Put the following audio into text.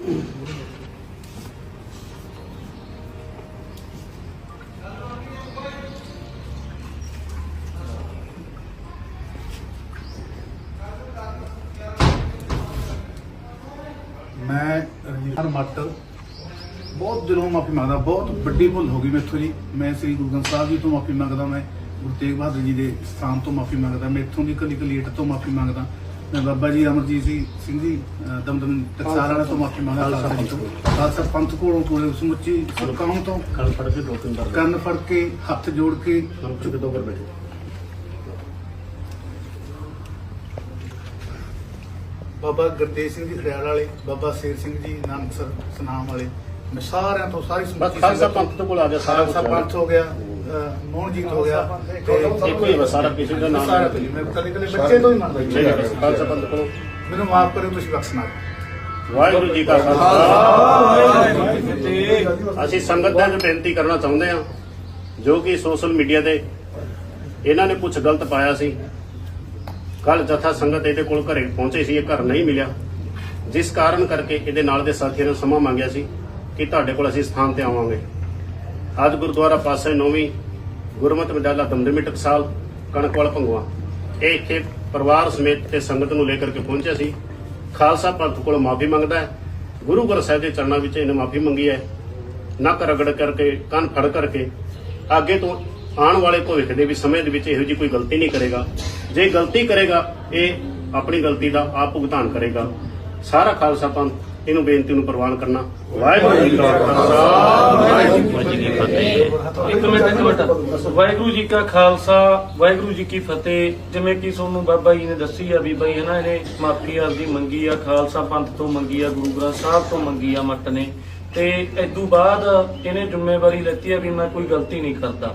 ਮੈਂ ਰਣਜੀਤ ਮੱਟ, ਬਹੁਤ ਦਿਲੋਂ ਮਾਫੀ ਮੰਗਦਾ, ਬਹੁਤ ਵੱਡੀ ਭੁੱਲ ਹੋ ਗਈ ਮੈਥੋਂ ਜੀ। ਮੈਂ ਸ੍ਰੀ ਗੁਰੂ ਗ੍ਰੰਥ ਸਾਹਿਬ ਜੀ ਤੋਂ ਮਾਫੀ ਮੰਗਦਾ, ਮੈਂ ਗੁਰੂ ਤੇਗ ਬਹਾਦਰ ਜੀ ਦੇ ਸਥਾਨ ਤੋਂ ਮਾਫੀ ਮੰਗਦਾ ਮੈਂ ਇੱਥੋਂ ਦੀ ਕਲੀ ਕਲੀਟ ਤੋਂ ਮਾਫੀ ਮੰਗਦਾ। ਮੈਂ ਬਾਬਾ ਜੀ ਅਮਰਜੀਤ ਸਿੰਘ ਜੀ ਦਮਦਮ ਟਕਸਾਲ ਵਾਲਾ ਤੋਂ ਮਾਫੀ ਮੰਗਦਾ ਖਾਲਸਾ ਪੰਥ ਖਾਲਸਾ ਪੰਥ ਕੋਲੋਂ ਕੋਲੇ ਸਮੁੱਚੀ ਕੌਮ ਤੋਂ ਕੰਨ ਫੜ ਕੇ ਦੋ ਤਿੰਨ ਕਰ ਕੰਨ ਫੜ ਕੇ ਹੱਥ ਜੋੜ ਕੇ। ਕੰਨ ਫੜ ਕੇ ਦੋ ਕਰ ਬੈਠੇ। ਬਾਬਾ ਗੁਰਤੇਜ ਸਿੰਘ ਜੀ ਖੜਿਆਲ ਵਾਲੇ ਬਾਬਾ ਸ਼ੇਰ ਸਿੰਘ ਜੀ ਨਾਨਕਸਰ ਸਨਾਮ ਵਾਲੇ ਮੈਂ ਸਾਰਿਆਂ ਤੋਂ ਸਾਰੀ ਬਸ ਸਮੁੱਚੀ ਖਾਲਸਾ ਸੰਗਤ ਤੋਂ- ਪੰਥ ਤੋਂ ਕੋਲ ਆ ਗਿਆ ਸਾਰਾ ਖਾਲਸਾ ਕੁਛ ਪੰਥ ਹੋ ਗਿਆ। ਮੋਹਨਜੀਤ ਹੋ ਗਿਆ ਤੇ ਇੱਕੋ ਹੀ ਬਸ ਸਾਰਾ ਕਿਸੇ ਦਾ ਨਾਮ ਸਾਰਾ ਕੁਝ। ਮੈਂ ਕਦੇ ਕਦੇ ਬੱਚੇ ਤੋਂ ਹੀ ਮੰਨਦਾ ਖਾਲਸਾ ਪੰਥ ਕੋਲ। ਮੈਨੂੰ ਮਾਫ ਕਰਿਓ ਤੁਸੀਂ ਬਖਸ਼ਣਾ ਵਾਹਿਗੁਰੂ ਜੀ ਕਾ ਖਾਲਸਾ। ਅਸੀਂ ਸੰਗਤ ਦੇ ਨੂੰ ਬੇਨਤੀ ਕਰਨਾ ਚਾਹੁੰਦੇ ਹਾਂ ਜੋ ਕਿ ਸੋਸ਼ਲ ਮੀਡੀਆ ਤੇ ਇਹਨਾਂ ਨੇ ਕੁਝ ਗਲਤ ਪਾਇਆ ਸੀ। ਕੱਲ ਜਥਾ ਸੰਗਤ ਇਹਦੇ ਕੋਲ ਘਰੇ ਪਹੁੰਚੇ ਸੀ ਇਹ ਘਰ ਨਹੀਂ ਮਿਲਿਆ। ਜਿਸ ਕਾਰਨ ਕਰਕੇ ਇਹਦੇ ਨਾਲ ਦੇ ਸਾਥੀਆਂ ਨੇ ਸਮਾਂ ਮੰਗਿਆ ਸੀ ਕਿ ਤੁਹਾਡੇ ਕੋਲ ਅਸੀਂ ਸਥਾਨ ਤੇ ਆਵਾਂਗੇ। ਅੱਜ ਗੁਰਦੁਆਰਾ ਪਾਸੇ ਨੌਵੀਂ ਗੁਰਮਤਿ ਵਿਦਿਆਲਾ ਦਮਦਮੀ ਟਕਸਾਲ, ਕਣਕਵਾਲ ਭੰਗਵਾ ਇਹ ਇੱਥੇ ਪਰਿਵਾਰ ਸਮੇਤ ਤੇ ਸੰਗਤ ਨੂੰ ਲੈ ਕਰਕੇ ਪਹੁੰਚਿਆ ਸੀ। ਖਾਲਸਾ ਪੰਥ ਕੋਲ ਮਾਫੀ ਮੰਗਦਾ ਹੈ। ਗੁਰੂ ਗ੍ਰੰਥ ਸਾਹਿਬ ਦੇ ਚਰਨਾਂ ਵਿੱਚ ਇਹਨੇ ਮਾਫੀ ਮੰਗੀ ਹੈ। ਨੱਕ ਰਗੜ ਕਰਕੇ, ਕੰਨ ਫੜ ਕਰਕੇ, ਅੱਗੇ ਤੋਂ ਆਉਣ ਵਾਲੇ ਭਵਿੱਖ ਦੇ ਵੀ ਸਮੇਂ ਦੇ ਵਿੱਚ ਇਹੋ ਜਿਹੀ ਕੋਈ ਗਲਤੀ ਨਹੀਂ ਕਰੇਗਾ। ਜੇ ਗਲਤੀ ਕਰੇਗਾ, ਇਹ ਆਪਣੀ ਗਲਤੀ ਦਾ ਆਪ ਭੁਗਤਾਨ ਕਰੇਗਾ। ਸਾਰਾ ਖਾਲਸਾ ਪੰਥ ਇਹਨੂੰ ਬੇਨਤੀ ਨੂੰ ਪ੍ਰਵਾਨ ਕਰਨਾ। ਵਾਹਿਗੁਰੂ ਜੀ ਕਾ ਖਾਲਸਾ। ਵਾਹਿਗੁਰੂ ਇੱਕ ਮਿੰਟ ਇੱਕ ਮਿੰਟ। ਵਾਹਿਗੁਰੂ ਜੀ ਕਾ ਖਾਲਸਾ, ਵਾਹਿਗੁਰੂ ਜੀ ਕੀ ਫਤਿਹ। ਜਿਵੇਂ ਕਿ ਤੁਹਾਨੂੰ ਬਾਬਾ ਜੀ ਨੇ ਦੱਸੀ ਆ ਵੀ ਬਈ ਹਨਾ ਇਹਨੇ ਮਾਫੀ ਆਪਦੀ ਮੰਗੀ ਆ, ਖਾਲਸਾ ਪੰਥ ਤੋਂ ਮੰਗੀ ਆ, ਗੁਰੂ ਗ੍ਰੰਥ ਸਾਹਿਬ ਤੋਂ ਮੰਗੀ ਆ ਮੱਟ ਨੇ। ਤੇ ਇਦੋਂ ਬਾਅਦ ਇਹਨੇ ਜ਼ਿੰਮੇਵਾਰੀ ਲੈਤੀ ਆ ਵੀ ਮੈਂ ਕੋਈ ਗਲਤੀ ਨਹੀਂ ਕਰਦਾ।